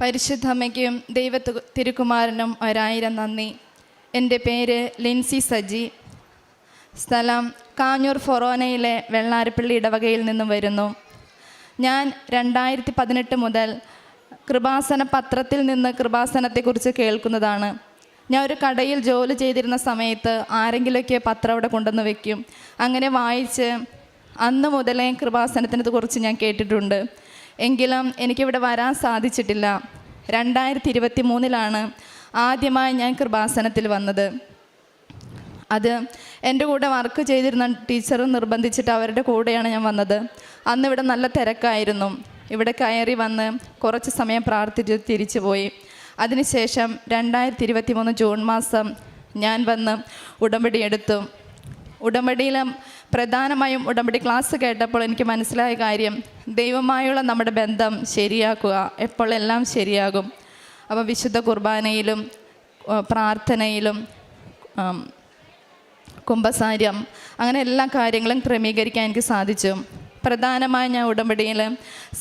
പരിശുദ്ധ അമ്മയ്ക്കും ദൈവ തിരുക്കുമാരനും ഒരായിരം നന്ദി. എന്റെ പേര് ലിൻസി സജി. സ്ഥലം കാഞ്ഞൂർ ഫൊറോനയിലെ വെള്ളാരപ്പള്ളി ഇടവകയിൽ നിന്നും വരുന്നു. ഞാൻ രണ്ടായിരത്തി പതിനെട്ട് മുതൽ കൃപാസന പത്രത്തിൽ നിന്ന് കൃപാസനത്തെക്കുറിച്ച് കേൾക്കുന്നതാണ്. ഞാൻ ഒരു കടയിൽ ജോലി ചെയ്തിരുന്ന സമയത്ത് ആരെങ്കിലുമൊക്കെ പത്രം അവിടെ കൊണ്ടുവന്ന് വയ്ക്കും അങ്ങനെ വായിച്ച് അന്ന് മുതലേ കൃപാസനത്തിനെ കുറിച്ച് ഞാൻ കേട്ടിട്ടുണ്ട്. എങ്കിലും എനിക്കിവിടെ വരാൻ സാധിച്ചിട്ടില്ല. രണ്ടായിരത്തി ഇരുപത്തി മൂന്നിലാണ് ആദ്യമായി ഞാൻ കൃപാസനത്തിൽ വന്നത്. അത് എന്റെ കൂടെ വർക്ക് ചെയ്തിരുന്ന ടീച്ചർ നിർബന്ധിച്ചിട്ട് അവരുടെ കൂടെയാണ് ഞാൻ വന്നത്. അന്ന് ഇവിടെ നല്ല തിരക്കായിരുന്നു. ഇവിടെ കയറി വന്ന് കുറച്ച് സമയം പ്രാർത്ഥിച്ച് തിരിച്ചു പോയി. അതിനുശേഷം രണ്ടായിരത്തി ഇരുപത്തി മൂന്ന് ജൂൺ മാസം ഞാൻ വന്ന് ഉടമ്പടി എടുത്തു. ഉടമ്പടിയിലും പ്രധാനമായും ഉടമ്പടി ക്ലാസ് കേട്ടപ്പോൾ എനിക്ക് മനസ്സിലായ കാര്യം ദൈവമായുള്ള നമ്മുടെ ബന്ധം ശരിയാക്കുക എപ്പോൾ എല്ലാം ശരിയാകും. അപ്പോൾ വിശുദ്ധ കുർബാനയിലും പ്രാർത്ഥനയിലും കുംഭസാര്യം കുംഭസാരം അങ്ങനെ എല്ലാ കാര്യങ്ങളും ക്രമീകരിക്കാൻ എനിക്ക് സാധിച്ചു. പ്രധാനമായി ഞാൻ ഉടമ്പടിയിൽ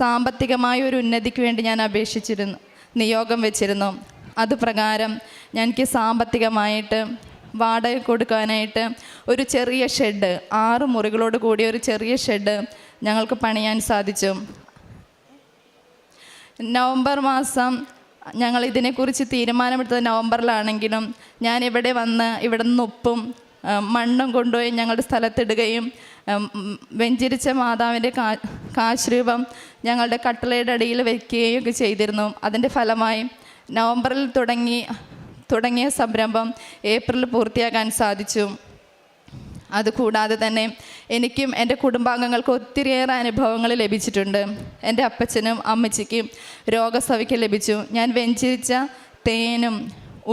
സാമ്പത്തികമായ ഒരു ഉന്നതിക്ക് വേണ്ടി ഞാൻ അപേക്ഷിച്ചിരുന്നു നിയോഗം വെച്ചിരുന്നു. അതുപ്രകാരം ഞാൻ എനിക്ക് സാമ്പത്തികമായിട്ട് വാടക കൊടുക്കാനായിട്ട് ഒരു ചെറിയ ഷെഡ് ആറ് മുറികളോട് കൂടിയ ഒരു ചെറിയ ഷെഡ് ഞങ്ങൾക്ക് പണിയാൻ സാധിച്ചു. നവംബർ മാസം ഞങ്ങൾ ഇതിനെക്കുറിച്ച് തീരുമാനമെടുത്തത് നവംബറിലാണെങ്കിലും ഞാൻ ഇവിടെ വന്ന് ഇവിടെ നിന്ന് ഉപ്പും മണ്ണും കൊണ്ടുപോയി ഞങ്ങളുടെ സ്ഥലത്തിടുകയും വെഞ്ചിരിച്ച മാതാവിന്റെ കാ കാശ്രൂപം ഞങ്ങളുടെ കട്ടളയുടെ അടിയിൽ വയ്ക്കുകയും ഒക്കെ ചെയ്തിരുന്നു. അതിന്റെ ഫലമായി നവംബറിൽ തുടങ്ങി തുടങ്ങിയ സംരംഭം ഏപ്രിൽ പൂർത്തിയാക്കാൻ സാധിച്ചു. അതുകൂടാതെ തന്നെ എനിക്കും എന്റെ കുടുംബാംഗങ്ങൾക്ക് ഒത്തിരിയേറെ അനുഭവങ്ങൾ ലഭിച്ചിട്ടുണ്ട്. എന്റെ അപ്പച്ചനും അമ്മച്ചിക്കും രോഗസൗഖ്യം ലഭിച്ചു. ഞാൻ വെഞ്ചരിച്ച തേനും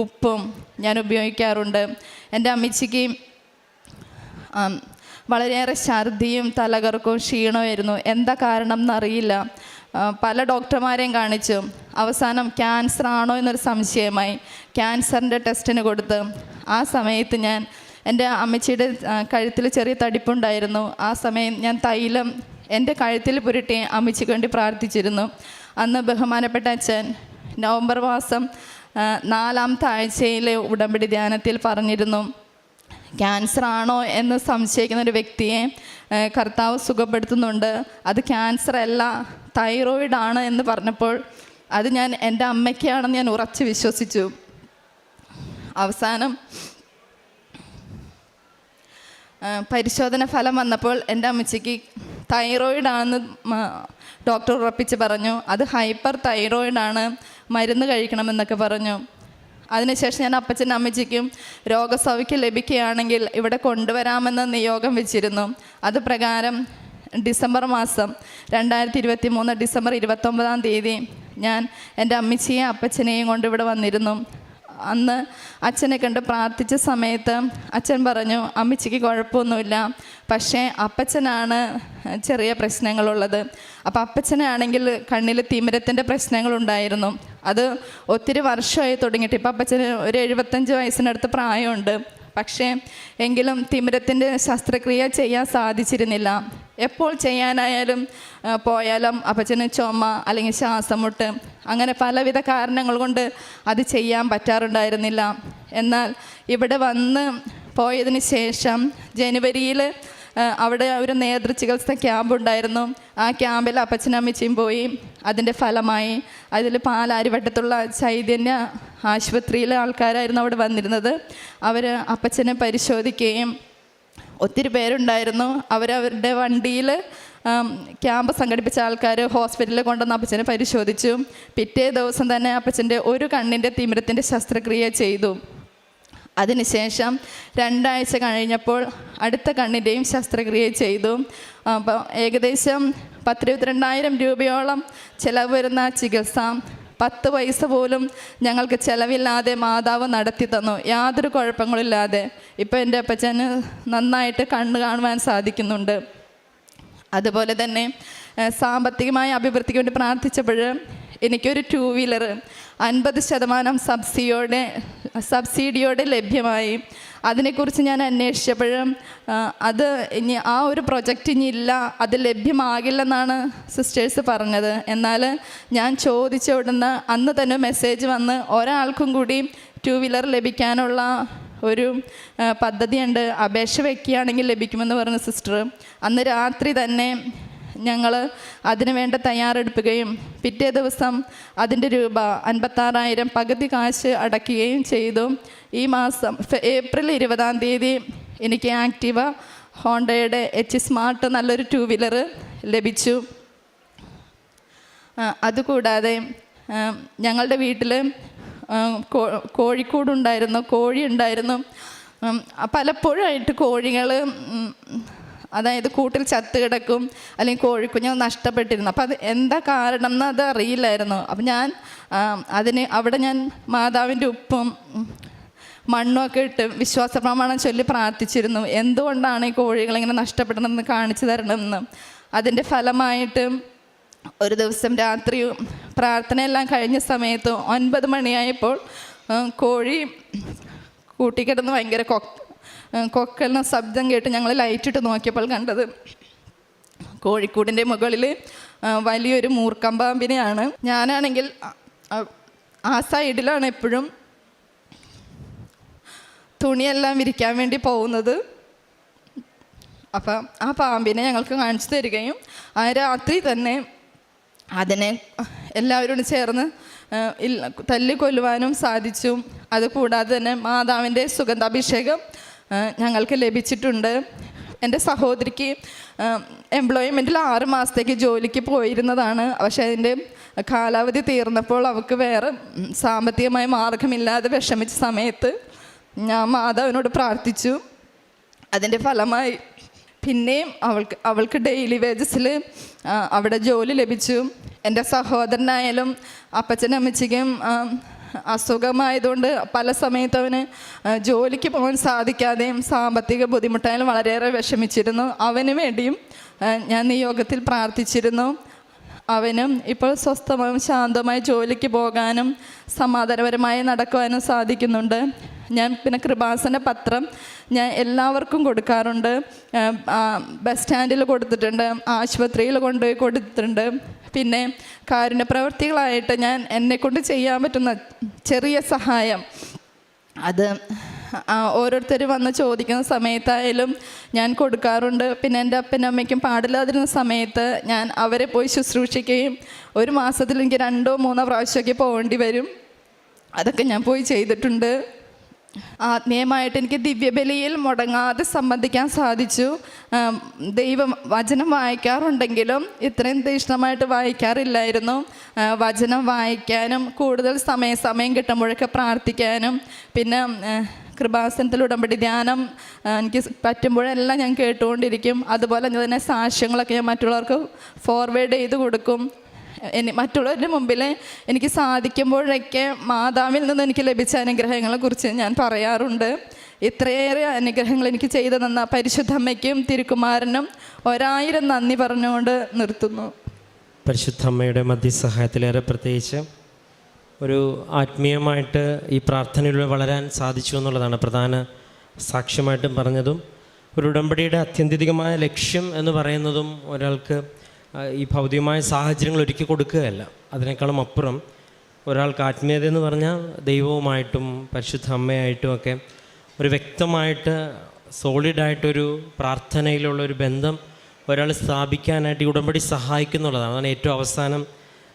ഉപ്പും ഞാൻ ഉപയോഗിക്കാറുണ്ട്. എന്റെ അമ്മച്ചിക്ക് വളരെയേറെ ഛർദിയും തലകറക്കവും ക്ഷീണമായിരുന്നു എന്താ കാരണം എന്നറിയില്ല പല ഡോക്ടർമാരെയും കാണിച്ചു. അവസാനം ക്യാൻസർ ആണോ എന്നൊരു സംശയമായി. ക്യാൻസറിന്റെ ടെസ്റ്റിന് കൊടുത്ത്. ആ സമയത്ത് ഞാൻ എന്റെ അമ്മച്ചിയുടെ കഴുത്തിൽ ചെറിയ തടിപ്പുണ്ടായിരുന്നു. ആ സമയം ഞാൻ തൈലം എന്റെ കഴുത്തിൽ പുരട്ടി അമ്മച്ചിക്ക് വേണ്ടി പ്രാർത്ഥിച്ചിരുന്നു. അന്ന് ബഹുമാനപ്പെട്ട അച്ഛൻ നവംബർ മാസം നാലാമത്തെ ആഴ്ചയിലെ ഉടമ്പടി ധ്യാനത്തിൽ പറഞ്ഞിരുന്നു. ക്യാൻസർ ആണോ എന്ന് സംശയിക്കുന്ന ഒരു വ്യക്തിയെ കർത്താവ് സുഖപ്പെടുത്തുന്നുണ്ട്. അത് ക്യാൻസർ അല്ല. തൈറോയിഡ് ആണ് എന്ന് പറഞ്ഞപ്പോൾ അത് ഞാൻ എന്റെ അമ്മയ്ക്കാണെന്ന് ഞാൻ ഉറച്ച് വിശ്വസിച്ചു. അവസാനം പരിശോധന ഫലം വന്നപ്പോൾ എന്റെ അമ്മച്ചിക്ക് തൈറോയിഡ് ആണെന്ന് ഡോക്ടർ ഉറപ്പിച്ച് പറഞ്ഞു. അത് ഹൈപ്പർ തൈറോയിഡ് ആണ് മരുന്ന് കഴിക്കണമെന്നൊക്കെ പറഞ്ഞു. അതിനുശേഷം ഞാൻ അപ്പച്ചനും അമ്മച്ചിക്കും രോഗസൗഖ്യം ലഭിക്കുകയാണെങ്കിൽ ഇവിടെ കൊണ്ടുവരാമെന്ന് നിയോഗം വെച്ചിരുന്നു. അത് പ്രകാരം ഡിസംബർ മാസം രണ്ടായിരത്തി ഇരുപത്തി മൂന്ന് ഡിസംബർ ഇരുപത്തൊമ്പതാം തീയതി ഞാൻ എന്റെ അമ്മച്ചിയെയും അപ്പച്ചനെയും കൊണ്ട് ഇവിടെ വന്നിരുന്നു. അന്ന് അച്ഛനെ കണ്ട് പ്രാർത്ഥിച്ച സമയത്ത് അച്ഛൻ പറഞ്ഞു അമ്മച്ചിക്ക് കുഴപ്പമൊന്നുമില്ല പക്ഷേ അപ്പച്ചനാണ് ചെറിയ പ്രശ്നങ്ങളുള്ളത്. അപ്പോൾ അപ്പച്ചനാണെങ്കിൽ കണ്ണിൽ തിമിരത്തിന്റെ പ്രശ്നങ്ങളുണ്ടായിരുന്നു. അത് ഒത്തിരി വർഷമായി തുടങ്ങിയിട്ട്. ഇപ്പം അപ്പച്ചന് ഒരു എഴുപത്തഞ്ച് വയസ്സിനടുത്ത് പ്രായമുണ്ട്. പക്ഷേ എങ്കിലും തിമിരത്തിന്റെ ശസ്ത്രക്രിയ ചെയ്യാൻ സാധിച്ചിരുന്നില്ല. എപ്പോൾ ചെയ്യാനായാലും പോയാലും അപ്പച്ചന് ചുമ അല്ലെങ്കിൽ ശ്വാസമുട്ട് അങ്ങനെ പലവിധ കാരണങ്ങൾ കൊണ്ട് അത് ചെയ്യാൻ പറ്റാറുണ്ടായിരുന്നില്ല. എന്നാൽ ഇവിടെ വന്ന് പോയതിന് ശേഷം ജനുവരിയിൽ അവിടെ ഒരു നേതൃചികിത്സ ക്യാമ്പ് ഉണ്ടായിരുന്നു ആ ക്യാമ്പിൽ അപ്പച്ചനും പോയി. അതിന്റെ ഫലമായി അതിൽ പാലാരിവട്ടത്തുള്ള ചൈതന്യ ആശുപത്രിയിലെ ആൾക്കാരായിരുന്നു അവിടെ വന്നിരുന്നത്. അവർ അപ്പച്ചനെ പരിശോധിക്കുകയും ഒത്തിരി പേരുണ്ടായിരുന്നു. അവരവരുടെ വണ്ടിയിൽ ക്യാമ്പ് സംഘടിപ്പിച്ച ആൾക്കാർ ഹോസ്പിറ്റലിൽ കൊണ്ടുവന്ന് അപ്പച്ചനെ പരിശോധിച്ചു. പിറ്റേ ദിവസം തന്നെ അപ്പച്ചന്റെ ഒരു കണ്ണിന്റെ തിമിരത്തിന്റെ ശസ്ത്രക്രിയ ചെയ്തു. അതിനുശേഷം രണ്ടാഴ്ച കഴിഞ്ഞപ്പോൾ അടുത്ത കണ്ണിന്റെയും ശസ്ത്രക്രിയ ചെയ്തു. അപ്പോൾ ഏകദേശം പത്തിരുപത്തിരണ്ടായിരം രൂപയോളം ചിലവ് വരുന്ന ചികിത്സ. പത്ത് പൈസ പോലും ഞങ്ങൾക്ക് ചിലവില്ലാതെ മാതാവ് നടത്തി തന്നു. യാതൊരു കുഴപ്പങ്ങളില്ലാതെ ഇപ്പോൾ എന്റെ അപ്പച്ചന് നന്നായിട്ട് കണ്ണ് കാണുവാൻ സാധിക്കുന്നുണ്ട്. അതുപോലെ തന്നെ സാമ്പത്തികമായ അഭിവൃദ്ധിക്ക് വേണ്ടി പ്രാർത്ഥിച്ചപ്പോൾ എനിക്കൊരു ടൂ വീലർ അൻപത് ശതമാനം സബ്സിഡിയോടെ സബ്സിഡിയോടെ ലഭ്യമായി. അതിനെക്കുറിച്ച് ഞാൻ അന്വേഷിച്ചപ്പോഴും അത് ഇനി ആ ഒരു പ്രൊജക്റ്റ് ഇനി ഇല്ല അത് ലഭ്യമാകില്ലെന്നാണ് സിസ്റ്റേഴ്സ് പറഞ്ഞത്. എന്നാൽ ഞാൻ ചോദിച്ച ഉടനെ അന്ന് തന്നെ മെസ്സേജ് വന്ന് ഒരാൾക്കും കൂടി ടൂ വീലർ ലഭിക്കാനുള്ള ഒരു പദ്ധതിയുണ്ട്. അപേക്ഷ വയ്ക്കുകയാണെങ്കിൽ ലഭിക്കുമെന്ന് പറഞ്ഞ സിസ്റ്റർ. അന്ന് രാത്രി തന്നെ ഞങ്ങൾ അതിനുവേണ്ട തയ്യാറെടുപ്പുകയും പിറ്റേ ദിവസം അതിന്റെ രൂപ അൻപത്താറായിരം പകുതി കാശ് അടയ്ക്കുകയും ചെയ്തു. ഈ മാസം ഏപ്രിൽ ഇരുപതാം തീയതി എനിക്ക് ആക്റ്റീവ ഹോണ്ടയുടെ എച്ച് സ്മാർട്ട് നല്ലൊരു ടൂ വീലർ ലഭിച്ചു. അതുകൂടാതെ ഞങ്ങളുടെ വീട്ടിൽ കോഴിക്കൂടുണ്ടായിരുന്നു കോഴി ഉണ്ടായിരുന്നു പലപ്പോഴായിട്ട് കോഴികൾ അതായത് കൂട്ടിൽ ചത്ത് കിടക്കും അല്ലെങ്കിൽ കോഴിക്കുഞ്ഞ് നഷ്ടപ്പെട്ടിരുന്നു. അപ്പം അത് എന്താ കാരണം എന്ന് അത് അറിയില്ലായിരുന്നു അപ്പം ഞാൻ അതിന് അവിടെ ഞാൻ മാതാവിന്റെ ഉപ്പും മണ്ണൊക്കെ ഇട്ട് വിശ്വാസ പ്രമാണം ചൊല്ലി പ്രാർത്ഥിച്ചിരുന്നു. എന്തുകൊണ്ടാണ് ഈ കോഴികളിങ്ങനെ നഷ്ടപ്പെടണമെന്ന് കാണിച്ചു തരണമെന്ന്. അതിന്റെ ഫലമായിട്ട് ഒരു ദിവസം രാത്രി പ്രാർത്ഥനയെല്ലാം കഴിഞ്ഞ സമയത്ത് ഒൻപത് മണിയായപ്പോൾ കോഴി കൂട്ടിക്കിടന്ന് ഭയങ്കര കൊ കൊക്കലിന് ശബ്ദം കേട്ട് ഞങ്ങൾ ലൈറ്റിട്ട് നോക്കിയപ്പോൾ കണ്ടത് കോഴിക്കൂടിന്റെ മുകളിൽ വലിയൊരു മൂർക്കമ്പാമ്പിനെയാണ്. ഞാനാണെങ്കിൽ ആ- സൈഡിലാണ് എപ്പോഴും തുണിയെല്ലാം വിരിക്കാൻ വേണ്ടി പോകുന്നത്. അപ്പം ആ പാമ്പിനെ ഞങ്ങൾക്ക് കാണിച്ചു തരികയും ആ രാത്രി തന്നെ അതിനെ എല്ലാവരോടും ചേർന്ന് തല്ലി കൊല്ലുവാനും സാധിച്ചു. അതുകൂടാതെ തന്നെ മാതാവിന്റെ സുഗന്ധാഭിഷേകം ഞങ്ങൾക്ക് ലഭിച്ചിട്ടുണ്ട്. എന്റെ സഹോദരിക്ക് എംപ്ലോയ്മെന്റിൽ ആറ് മാസത്തേക്ക് ജോലിക്ക് പോയിരുന്നതാണ്. പക്ഷേ അതിന്റെ കാലാവധി തീർന്നപ്പോൾ അവൾക്ക് വേറെ സാമ്പത്തികമായ മാർഗമില്ലാതെ വിഷമിച്ച സമയത്ത് ഞാൻ മാതാവിനോട് പ്രാർത്ഥിച്ചു. അതിന്റെ ഫലമായി പിന്നെയും അവൾക്ക് അവൾക്ക് ഡെയിലി വേജസിൽ അവിടെ ജോലി ലഭിച്ചു. എന്റെ സഹോദരനായാലും അപ്പച്ചനും അമ്മച്ചിക്കും അസുഖമായതുകൊണ്ട് പല സമയത്ത് അവന് ജോലിക്ക് പോകാൻ സാധിക്കാതെയും സാമ്പത്തിക ബുദ്ധിമുട്ടായാലും വളരെയേറെ വിഷമിച്ചിരുന്നു. അവന് വേണ്ടിയും ഞാൻ നിയോഗത്തിൽ യോഗത്തിൽ പ്രാർത്ഥിച്ചിരുന്നു. അവനും ഇപ്പോൾ സ്വസ്ഥമായും ശാന്തമായി ജോലിക്ക് പോകാനും സമാധാനപരമായി നടക്കുവാനും സാധിക്കുന്നുണ്ട്. ഞാൻ പിന്നെ കൃപാസന പത്രം ഞാൻ എല്ലാവർക്കും കൊടുക്കാറുണ്ട്. ബസ് സ്റ്റാൻഡിൽ കൊടുത്തിട്ടുണ്ട് ആശുപത്രിയിൽ കൊണ്ടുപോയി കൊടുത്തിട്ടുണ്ട്. പിന്നെ കാരുണ്യ പ്രവർത്തികളായിട്ട് ഞാൻ എന്നെക്കൊണ്ട് ചെയ്യാൻ പറ്റുന്ന ചെറിയ സഹായം. അത് ഓരോരുത്തർ വന്ന് ചോദിക്കുന്ന സമയത്തായാലും ഞാൻ കൊടുക്കാറുണ്ട്. പിന്നെ എന്റെ അപ്പനും അമ്മയ്ക്കും പാടില്ലാതിരുന്ന സമയത്ത് ഞാൻ അവരെ പോയി ശുശ്രൂഷിക്കുകയും ഒരു മാസത്തിൽ എനിക്ക് രണ്ടോ മൂന്നോ പ്രാവശ്യമൊക്കെ പോകേണ്ടി വരും. അതൊക്കെ ഞാൻ പോയി ചെയ്തിട്ടുണ്ട്. ആത്മീയമായിട്ട് എനിക്ക് ദിവ്യബലിയിൽ മുടങ്ങാതെ സംബന്ധിക്കാൻ സാധിച്ചു. ദൈവം വചനം വായിക്കാറുണ്ടെങ്കിലും ഇത്രയും തീഷ്ണമായിട്ട് വായിക്കാറില്ലായിരുന്നു. വചനം വായിക്കാനും കൂടുതൽ സമയം സമയം കിട്ടുമ്പോഴൊക്കെ പ്രാർത്ഥിക്കാനും പിന്നെ കൃപാസനത്തിൽ ഉടമ്പടി ധ്യാനം എനിക്ക് പറ്റുമ്പോഴെല്ലാം ഞാൻ കേട്ടുകൊണ്ടിരിക്കും. അതുപോലെ തന്നെ സാക്ഷ്യങ്ങളൊക്കെ ഞാൻ മറ്റുള്ളവർക്ക് ഫോർവേഡ് ചെയ്ത് കൊടുക്കും. മറ്റുള്ളവരുടെ മുമ്പിൽ എനിക്ക് സാധിക്കുമ്പോഴൊക്കെ മാതാവിൽ നിന്ന് എനിക്ക് ലഭിച്ച അനുഗ്രഹങ്ങളെ കുറിച്ച് ഞാൻ പറയാറുണ്ട്. ഇത്രയേറെ അനുഗ്രഹങ്ങൾ എനിക്ക് ചെയ്തു തന്ന പരിശുദ്ധമ്മയ്ക്കും തിരുക്കുമാരനും ഒരായിരം നന്ദി പറഞ്ഞുകൊണ്ട് നിർത്തുന്നു. പരിശുദ്ധ അമ്മയുടെ മധ്യസഹായത്തിലേറെ പ്രത്യേകിച്ച് ഒരു ആത്മീയമായിട്ട് ഈ പ്രാർത്ഥനയിലൂടെ വളരാൻ സാധിച്ചു എന്നുള്ളതാണ് പ്രധാന സാക്ഷ്യമായിട്ടും പറഞ്ഞതും. ഒരു ഉടമ്പടിയുടെ അത്യന്തികമായ ലക്ഷ്യം എന്ന് പറയുന്നതും ഒരാൾക്ക് ഈ ഭൗതികമായ സാഹചര്യങ്ങൾ ഒരുക്കി കൊടുക്കുകയല്ല. അതിനേക്കാളും അപ്പുറം ഒരാൾക്ക് ആത്മീയത എന്ന് പറഞ്ഞാൽ ദൈവവുമായിട്ടും പരിശുദ്ധ അമ്മയായിട്ടും ഒക്കെ ഒരു വ്യക്തമായിട്ട് സോളിഡായിട്ടൊരു പ്രാർത്ഥനയിലുള്ള ഒരു ബന്ധം ഒരാൾ സ്ഥാപിക്കാനായിട്ട് ഈ ഉടമ്പടി സഹായിക്കുന്നുള്ളതാണ്. അതാണ് ഏറ്റവും അവസാനം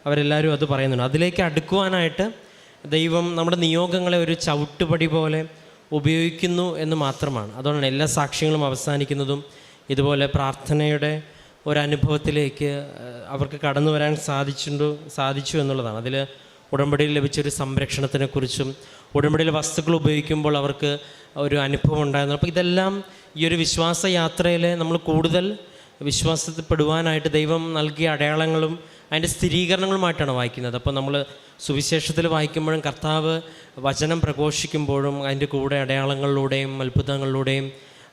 അവരെല്ലാവരും അത് പറയുന്നുണ്ട്. അതിലേക്ക് അടുക്കുവാനായിട്ട് ദൈവം നമ്മുടെ നിയോഗങ്ങളെ ഒരു ചവിട്ടുപടി പോലെ ഉപയോഗിക്കുന്നു എന്ന് മാത്രമാണ്. അതുകൊണ്ടാണ് എല്ലാ സാക്ഷ്യങ്ങളും അവസാനിക്കുന്നതും ഇതുപോലെ പ്രാർത്ഥനയുടെ ഒരനുഭവത്തിലേക്ക് അവർക്ക് കടന്നു വരാൻ സാധിച്ചിട്ടുണ്ടോ സാധിച്ചു എന്നുള്ളതാണ്. അതിൽ ഉടമ്പടിയിൽ ലഭിച്ചൊരു സംരക്ഷണത്തിനെക്കുറിച്ചും ഉടമ്പടിയിൽ വസ്തുക്കൾ ഉപയോഗിക്കുമ്പോൾ അവർക്ക് ഒരു അനുഭവം ഉണ്ടായിരുന്നു. അപ്പോൾ ഇതെല്ലാം ഈ ഒരു വിശ്വാസ യാത്രയിൽ നമ്മൾ കൂടുതൽ വിശ്വാസത്തിൽപ്പെടുവാനായിട്ട് ദൈവം നൽകിയ അടയാളങ്ങളും അതിന്റെ സ്ഥിരീകരണങ്ങളുമായിട്ടാണ് വായിക്കുന്നത്. അപ്പോൾ നമ്മൾ സുവിശേഷത്തിൽ വായിക്കുമ്പോഴും കർത്താവ് വചനം പ്രഘോഷിക്കുമ്പോഴും അതിന്റെ കൂടെ അടയാളങ്ങളിലൂടെയും അത്ഭുതങ്ങളിലൂടെയും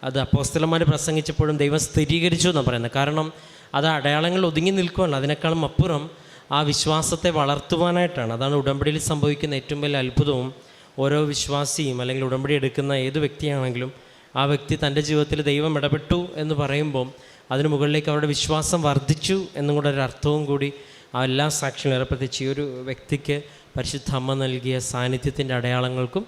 അത് അപ്പോസ്തലന്മാർ പ്രസംഗിച്ചപ്പോഴും ദൈവം സ്ഥിരീകരിച്ചു എന്നാണ് പറയുന്നത്. കാരണം അത് അടയാളങ്ങൾ ഒതുങ്ങി നിൽക്കുകയാണ് അതിനേക്കാളും അപ്പുറം ആ വിശ്വാസത്തെ വളർത്തുവാനായിട്ടാണ്. അതാണ് ഉടമ്പടിയിൽ സംഭവിക്കുന്ന ഏറ്റവും വലിയ അത്ഭുതവും ഓരോ വിശ്വാസിയും അല്ലെങ്കിൽ ഉടമ്പടി എടുക്കുന്ന ഏത് വ്യക്തിയാണെങ്കിലും ആ വ്യക്തി തന്റെ ജീവിതത്തിൽ ദൈവം ഇടപെട്ടു എന്ന് പറയുമ്പം അതിന് മുകളിലേക്ക് അവരുടെ വിശ്വാസം വർദ്ധിച്ചു എന്നും കൂടെ ഒരു അർത്ഥവും കൂടി ആ എല്ലാ സാക്ഷികളും ഏർപ്പെടുത്തിച്ച് ഈ ഒരു വ്യക്തിക്ക് പരിശുദ്ധ അമ്മ നൽകിയ സാന്നിധ്യത്തിന്റെ അടയാളങ്ങൾക്കും